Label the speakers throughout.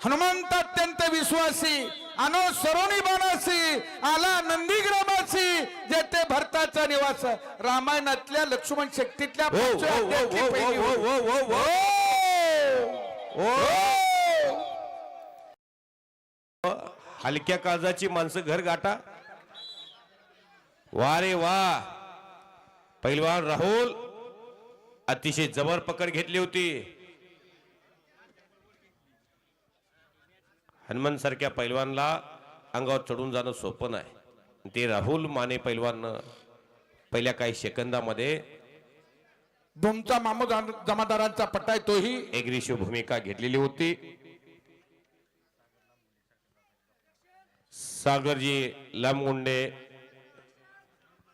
Speaker 1: हनुमंत अत्यंत विश्वासी अनो सरोनी बाणासी आला नंदीग्रामासी जेथे भरताचा निवास रामायणातल्या लक्ष्मण शक्तीतल्या
Speaker 2: हो, हो, हो, हो, हो. हो, हो, हो.
Speaker 1: हो.
Speaker 2: हलक्या काळजाची माणसं घर गाठा वा रे वा पैलवान राहुल अतिशय जबर पकड घेतली होती हनुमान सारख्या पैलवानला अंगावर चढून जाणं सोपं नाही. ते राहुल माने पैलवान पहिल्या काही सेकंदामध्ये
Speaker 1: धुमचा मामू जाम- जमादारांचा पट्टा आहे तोही
Speaker 2: एग्रेसिव्ह भूमिका घेतलेली होती. सागरजी लांबगुंडे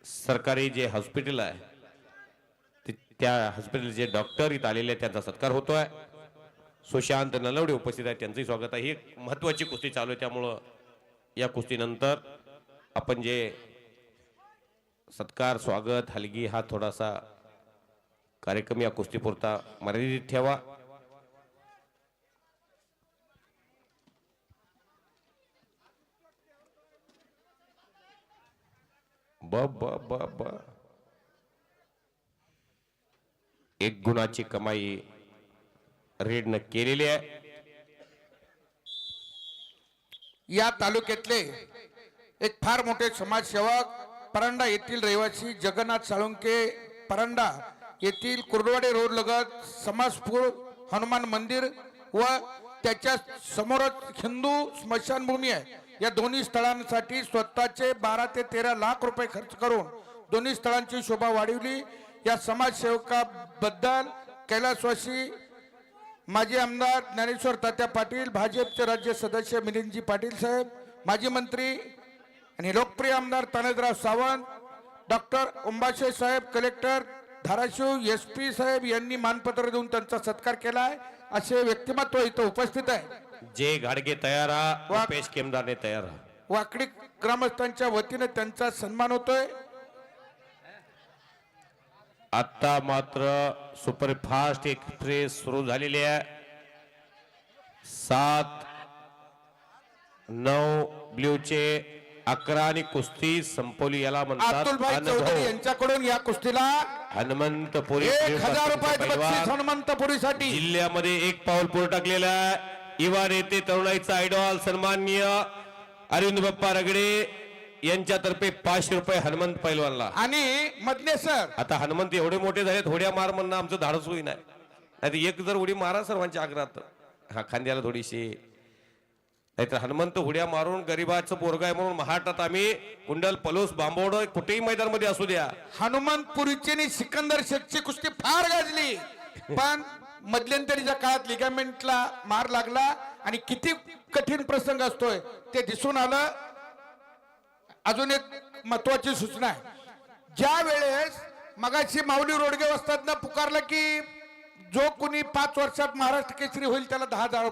Speaker 2: सरकारी जे हॉस्पिटल आहे त्या हॉस्पिटलचे डॉक्टर इथं आलेले त्यांचा सत्कार होतोय. सुशांत नलवडे उपस्थित आहेत. त्यांचंही स्वागत आहे. ही महत्त्वाची महत्वाची कुस्ती चालू आहे. त्यामुळं या कुस्तीनंतर आपण जे सत्कार स्वागत हलगी हा थोडासा कार्यक्रम या कुस्तीपुरता मर्यादित ठेवा. ब ब ब ब. एक गुणाची कमाई रेडनं केलेली आहे.
Speaker 1: या तालुक्यातले एक फार मोठे समाजसेवक परंडा येथील रहिवासी जगन्नाथ साळुंके परांडा येथील कुर्डवाडे रोड लगत समाजपूर हनुमान मंदिर व त्याच्या समोरच हिंदू स्मशानभूमी आहे. या दोन्ही स्थळांसाठी स्वतःचे बारा ते तेरा लाख रुपये खर्च करून दोन्ही स्थळांची शोभा वाढवली. या समाजसेवकाबद्दल कैलासवासी माजी आमदार ज्ञानेश्वर तात्या पाटील भाजपचे राज्य सदस्य मिलिंदजी पाटील साहेब माजी मंत्री आणि लोकप्रिय आमदार तानेदराव सावंत डॉक्टर उंबाशे साहेब कलेक्टर धाराशिव एस पी साहेब यांनी मानपत्र देऊन त्यांचा सत्कार केला आहे असे व्यक्तिमत्व इथं उपस्थित आहे.
Speaker 2: जे घाडगे तयार रुपेश केमदारने तयार
Speaker 1: वाकडी ग्रामस्थांच्या वतीने त्यांचा सन्मान होतोय.
Speaker 2: आता मात्र सुपरफास्ट एक्सप्रेस सुरू झालेली आहे. सात नऊ ब्ल्यूचे अकरा आणि कुस्ती संपवली याला म्हणतात
Speaker 1: अतुलभाई चौधरी
Speaker 2: अनुभव
Speaker 1: यांच्याकडून या कुस्तीला
Speaker 2: हनुमंतपुरी
Speaker 1: एक हजार रुपयाचं
Speaker 2: पैलवान.
Speaker 1: बक्षीस हनुमंतपुरीसाठी.
Speaker 2: जिल्ह्यामध्ये एक पाऊल पुढे टाकलेला आहे. युवा नेते तरुणाईचा आयडॉल सन्माननीय अरविंद बाप्पा रगडे. यांच्यातर्फे पाचशे रुपये हनुमंत पैलवानला.
Speaker 1: आणि मधने सर.
Speaker 2: आता हनुमंत एवढे मोठे झाले थोड्या मार म्हणणं आमचं धाडस होई नाही एक जर उडी मारा सर्वांच्या आग्रहात. हा खांद्याला थोडीशी. नाहीतर हनुमंत उड्या मारून गरीबाचं पोरगा आहे म्हणून महाराष्ट्रात आम्ही कुंडल पलोस बांबवड कुठेही मैदानमध्ये असू द्या.
Speaker 1: हनुमंतपुरीची आणि सिकंदर शेखची कुस्ती फार गाजली. पण मध्यंतरीच्या काळात लिगामेंटला मार लागला आणि किती कठीण प्रसंग असतोय ते दिसून आलं. अजून एक महत्वाची सूचना आहे. ज्या वेळेस मगाशी माऊली रोडगे वस्तांना पुकारलं की जो कुणी पाच वर्षात महाराष्ट्र केसरी होईल त्याला दहा हजार